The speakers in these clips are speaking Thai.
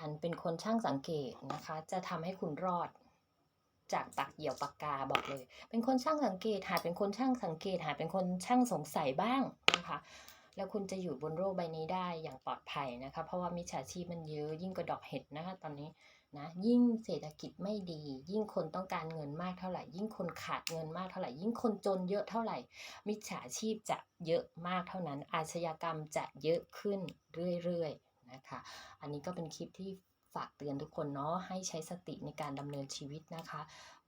การเป็นคนช่างสังเกตนะคะ จะทำให้คุณรอด จากปากเหี่ยวปากกาบอกเลย เป็นคนช่างสังเกต หาเป็นคนช่างสังเกต หาเป็นคนช่างสงสัยบ้างนะคะ แล้วคุณจะอยู่บนโลกใบนี้ได้อย่างปลอดภัยนะคะ เพราะว่ามิจฉาชีพมันเยอะยิ่งกว่าดอกเห็ดนะคะ ตอนนี้นะยิ่งเศรษฐกิจไม่ดี ยิ่งคนต้องการเงินมากเท่าไหร่ ยิ่งคนขาดเงินมากเท่าไหร่ ยิ่งคนจนเยอะเท่าไหร่ มิจฉาชีพจะเยอะมากเท่านั้น อาชญากรรมจะเยอะขึ้นเรื่อยๆ นะคะ อันนี้ก็เป็นคลิปที่ฝากเตือนทุกคนเนาะให้ใช้สติในการดำเนินชีวิตนะคะ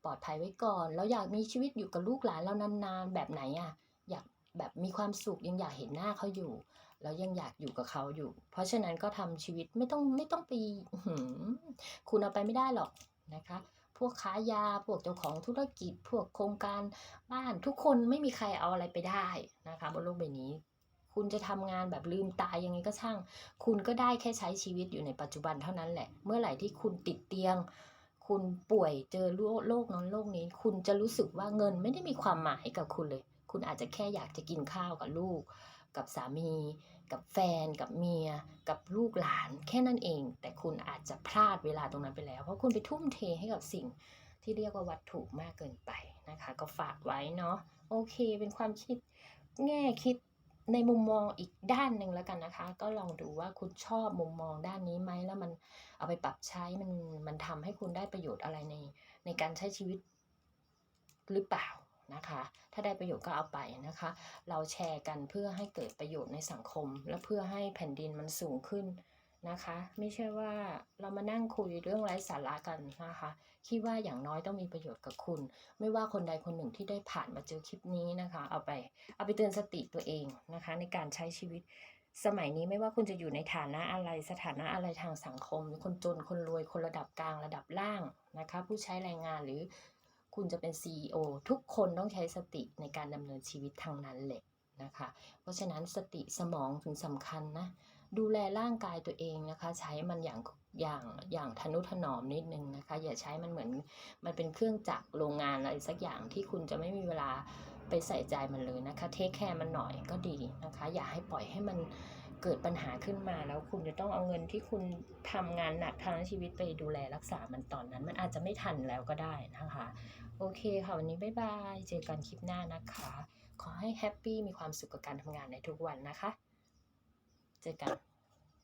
ปลอดภัยไว้ก่อนแล้วอยากมีชีวิตอยู่กับลูกหลานเรานานๆ แบบไหนอะ่ะอยากแบบมีความสุขยังอยากเห็นหน้าเขาอยู่ แล้วยังอยากอยู่กับเขาอยู่ เพราะฉะนั้นก็ทำชีวิตไม่ต้องไม่ต้องไปอื้อหืคุณเอาไปไม่ได้หรอกนะคะ พวกค้ายาพวกเจ้าของธุรกิจ พวกโครงการบ้านทุกคนไม่มีใครเอาอะไรไปได้นะคะบนโลกใบนี้ คุณจะทำงานแบบลืมตายยังไงก็ช่าง คุณก็ได้แค่ใช้ชีวิตอยู่ในปัจจุบันเท่านั้นแหละ เมื่อไหร่ที่คุณติดเตียง คุณป่วยเจอโรคโรคนั้นโรคนี้ คุณจะรู้สึกว่าเงินไม่ได้มีความหมายกับคุณเลย คุณอาจจะแค่อยากจะกินข้าวกับลูก กับสามี กับแฟน กับเมีย กับลูกหลาน แค่นั้นเอง แต่คุณอาจจะพลาดเวลาตรงนั้นไปแล้ว เพราะคุณไปทุ่มเทให้กับสิ่งที่เรียกว่าวัตถุมากเกินไปนะคะ ก็ฝากไว้เนาะโอเค เป็นความคิดแง่คิด ในมุมมองอีกด้านหนึ่งแล้วกันนะคะ ก็ลองดูว่าคุณชอบมุมมองด้านนี้ไหมแล้วมันเอาไปปรับใช้มันมันทำให้คุณได้ประโยชน์อะไรในในการใช้ชีวิตหรือเปล่านะคะ ถ้าได้ประโยชน์ก็เอาไปนะคะ เราแชร์กันเพื่อให้เกิดประโยชน์ในสังคม และเพื่อให้แผ่นดินมันสูงขึ้น นะคะ ไม่ใช่ว่าเรามานั่งคุยเรื่องไร้สาระกันนะคะ คิดว่าอย่างน้อยต้องมีประโยชน์กับคุณ ไม่ว่าคนใดคนหนึ่งที่ได้ผ่านมาเจอคลิปนี้นะคะ เอาไปเอาไปเตือนสติตัวเองนะคะ ในการใช้ชีวิตสมัยนี้ไม่ว่าคุณจะอยู่ในฐานะอะไรสถานะอะไรทางสังคม คนจนคนรวยคนระดับกลางระดับล่างนะคะ ผู้ใช้แรงงานหรือคุณจะเป็น CEO ทุกคนต้องใช้สติในการดำเนินชีวิตทางนั้นแหละ นะคะ เพราะฉะนั้นสติสมองถึงสำคัญนะ ดูแลร่างกายตัวเองนะคะ ใช้มันอย่างอย่างอย่างทนุถนอมนิดนึงนะคะ อย่าใช้มันเหมือนมันเป็นเครื่องจักรโรงงานอะไรสักอย่างที่คุณจะไม่มีเวลาไปใส่ใจมันเลยนะคะ เทคแคร์มันหน่อยก็ดีนะคะ อย่าให้ปล่อยให้มันเกิดปัญหาขึ้นมาแล้วคุณจะต้องเอาเงินที่คุณทำงานหนักทั้งชีวิตไปดูแลรักษามันตอนนั้น มันอาจจะไม่ทันแล้วก็ได้นะคะ โอเคค่ะวันนี้บ๊ายบาย เจอกันคลิปหน้านะคะ ขอให้แฮปปี้มีความสุขกับการทำงานในทุกวันนะคะ เจอกัน